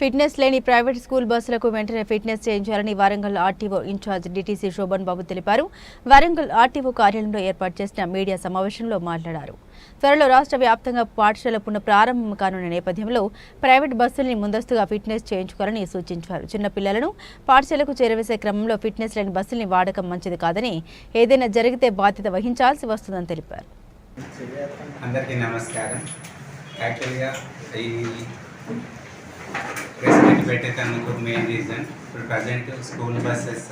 Fitness లేని private school బస్సులకు వెంటనే fitness చేయించాలని Warangal RTO in-charge DTC Shobhan Babu తెలిపారు. వరంగల్ ఆర్టీఓ కార్యాలయంలో ఏర్పాటు చేసిన మీడియా సమావేశంలో మాట్లాడారు. త్వరలో రాష్ట్ర వ్యాప్తంగా పాఠశాల పునః ప్రారంభం కానున్న నేపథ్యంలో ప్రైవేట్ బస్సుల్ని ముందస్తుగా ఫిట్నెస్ చేయించుకోవాలని సూచించారు. చిన్నపిల్లలను పాఠశాలకు చేరవేసే క్రమంలో ఫిట్నెస్ లేని బస్సుల్ని వాడకం మంచిది కాదని ఏదైనా జరిగితే బాధ్యత వహించాల్సి వస్తుందని తెలిపారు. అందరికీ నమస్కారం. యాక్చువల్గా ఈ పెట్టేటందుకు మెయిన్ రీజన్ ఇప్పుడు present school buses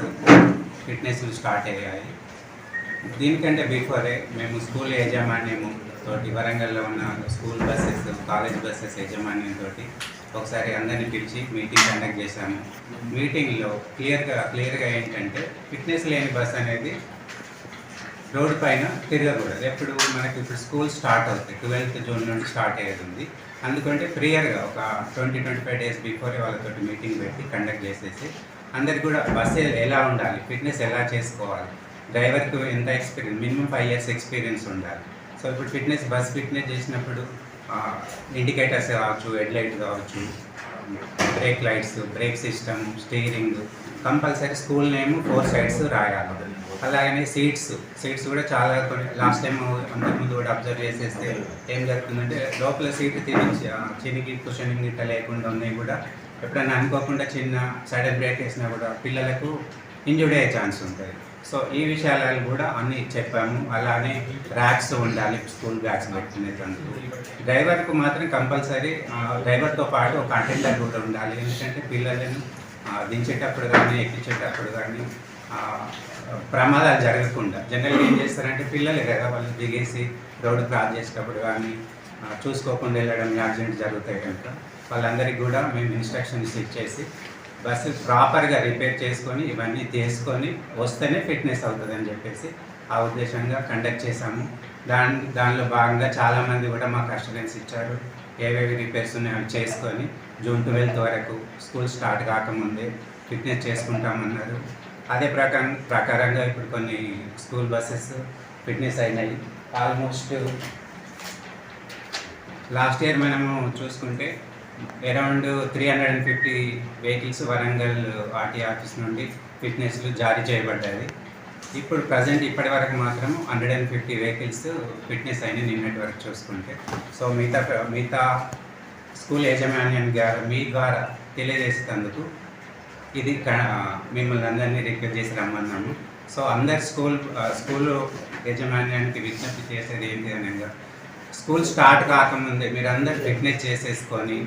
fitness start అయ్యాయి. దీనికంటే బిఫోరే మేము స్కూల్ యాజమాన్యము తోటి వరంగల్లో ఉన్న స్కూల్ బస్సెస్ కాలేజ్ బస్సెస్ యాజమాన్యం తోటి ఒకసారి అందరిని పిలిచి మీటింగ్ కండక్ట్ చేశాము. మీటింగ్లో క్లియర్గా క్లియర్గా ఏంటంటే ఫిట్నెస్ లేని బస్ అనేది రోడ్డు పైన తిరగకూడదు. ఎప్పుడు మనకి ఇప్పుడు స్కూల్ స్టార్ట్ అవుతాయి. ట్వెల్త్ జూన్ నుండి స్టార్ట్ అయ్యేది ఉంది. అందుకంటే ప్రియర్గా ఒక ట్వంటీ ట్వంటీ ఫైవ్ డేస్ బిఫోరే వాళ్ళతో మీటింగ్ పెట్టి కండక్ట్ చేసేసి అందరికి కూడా బస్సు ఎలా ఉండాలి? ఫిట్నెస్ ఎలా చేసుకోవాలి? డ్రైవర్కి ఎంత experience minimum five years experience ఉండాలి. సో ఇప్పుడు ఫిట్నెస్ బస్ ఫిట్నెస్ చేసినప్పుడు ఇండికేటర్స్ కావచ్చు హెడ్ లైట్ కావచ్చు brake lights brake system steering compulsory school name four sides రాయాలి అలాగనే సీట్స్ సీట్స్ కూడా చాలా కొన్ని లాస్ట్ టైం అంతకుముందు కూడా అబ్జర్వ్ చేసేస్తే ఏం జరుగుతుందంటే లోపల సీట్ తిరిగి చినికి కుషనింగ్ ఇట్లా లేకుండా ఉన్నాయి కూడా. ఎప్పుడైనా అనుకోకుండా చిన్న సడన్ బ్రేక్ వేసినా కూడా పిల్లలకు ఇంజురీ అయ్యే ఛాన్స్ ఉంటుంది. సో ఈ విషయాలను కూడా అన్ని చెప్పాము. అలానే ర్యాక్స్ ఉండాలి స్కూల్ బ్యాగ్స్ పెట్టుకునేటందుకు. డ్రైవర్కు మాత్రం కంపల్సరీ డ్రైవర్తో పాటు ఒక అటెండర్ కూడా ఉండాలి. ఎందుకంటే పిల్లలను దించేటప్పుడు కానీ ఎక్కించేటప్పుడు కానీ ప్రమాదాలు జరగకుండా. జనరల్గా ఏం చేస్తారంటే పిల్లలు కదా వాళ్ళు దిగేసి రోడ్డు క్రాస్ చేసేటప్పుడు కానీ చూసుకోకుండా వెళ్ళడం యాక్సిడెంట్ జరుగుతాయి కనుక వాళ్ళందరికీ కూడా మేము ఇన్స్ట్రక్షన్స్ ఇచ్చేసి బస్సు ప్రాపర్గా రిపేర్ చేసుకొని ఇవన్నీ తీసుకొని వస్తేనే ఫిట్నెస్ అవుతుందని చెప్పేసి ఆ ఉద్దేశంగా కండక్ట్ చేశాము. దాని దానిలో భాగంగా చాలామంది కూడా మాకు అష్యూరెన్స్ ఇచ్చారు. ఏవేవి రిపేర్స్ ఉన్నాయో అవి చేసుకొని జూన్ ట్వెల్త్ వరకు స్కూల్ స్టార్ట్ కాకముందే ఫిట్నెస్ చేసుకుంటామన్నారు. అదే ప్రకారం ప్రకారంగా ఇప్పుడు కొన్ని స్కూల్ బస్సెస్ ఫిట్నెస్ అయినాయి. ఆల్మోస్ట్ లాస్ట్ ఇయర్ మనము చూసుకుంటే around three hundred and fifty vehicles Warangal RT office నుండి ఫిట్నెస్లు జారీ చేయబడ్డాయి. ఇప్పుడు ప్రజెంట్ ఇప్పటి వరకు మాత్రం hundred and fifty vehicles fitness అయినాయి నిన్నటి వరకు చూసుకుంటే. సో మిగతా మిగతా స్కూల్ యాజమాన్యం గారు మీ ద్వారా తెలియజేసేందుకు ఇది మిమ్మల్ని అందరినీ రిక్వెస్ట్ చేసి రమ్మన్నాము. సో అందరు స్కూల్ స్కూల్ యాజమాన్యానికి విజ్ఞప్తి చేసేది ఏంటి అనగా స్కూల్ స్టార్ట్ కాకముందే మీరు అందరు ఫిట్నెస్ చేసేసుకొని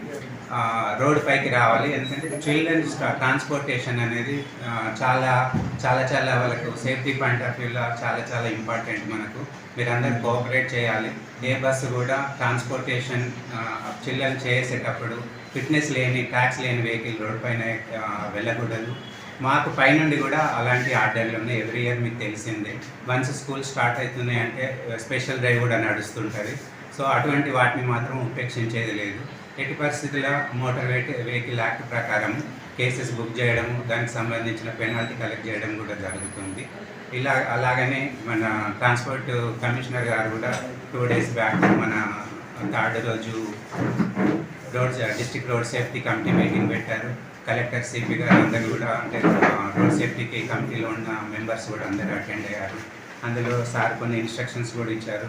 రోడ్ పైకి రావాలి. ఎందుకంటే చిల్డ్రన్ ట్రాన్స్పోర్టేషన్ అనేది చాలా చాలా చాలా వాళ్ళకు సేఫ్టీ పాయింట్ ఆఫ్ వ్యూలో చాలా చాలా ఇంపార్టెంట్ మనకు. మీరందరూ కోఆపరేట్ చేయాలి. ఏ బస్సు కూడా ట్రాన్స్పోర్టేషన్ చిల్డ్రన్ చేసేటప్పుడు ఫిట్నెస్ లేని ట్యాక్స్ లేని వెహికల్ రోడ్ పైన వెళ్ళకూడదు. మాకు పైనుండి కూడా అలాంటి ఆర్డర్లు ఉన్నాయి. ఎవ్రీ ఇయర్ మీకు తెలిసిందే. వన్స్ స్కూల్ స్టార్ట్ అవుతున్నాయి అంటే స్పెషల్ డ్రైవ్ కూడా నడుస్తుంటుంది. సో అటువంటి వాటిని మాత్రం ఉపేక్షించేది లేదు. ఎట్టి పరిస్థితుల్లో మోటార్ వెహికల్ యాక్ట్ ప్రకారం కేసెస్ బుక్ చేయడం దానికి సంబంధించిన పెనాల్టీ కలెక్ట్ చేయడం కూడా జరుగుతుంది. ఇలా అలాగనే మన ట్రాన్స్పోర్ట్ కమిషనర్ గారు కూడా టూ డేస్ బ్యాక్ మన థర్డ్ రోజు road district road safety committee meeting పెట్టారు. కలెక్టర్ సిపి గారు అందరూ కూడా అంటే రోడ్ సేఫ్టీకి కమిటీలో ఉన్న మెంబర్స్ కూడా అందరూ అటెండ్ అయ్యారు. అందులో సార్ కొన్ని ఇన్స్ట్రక్షన్స్ కూడా ఇచ్చారు.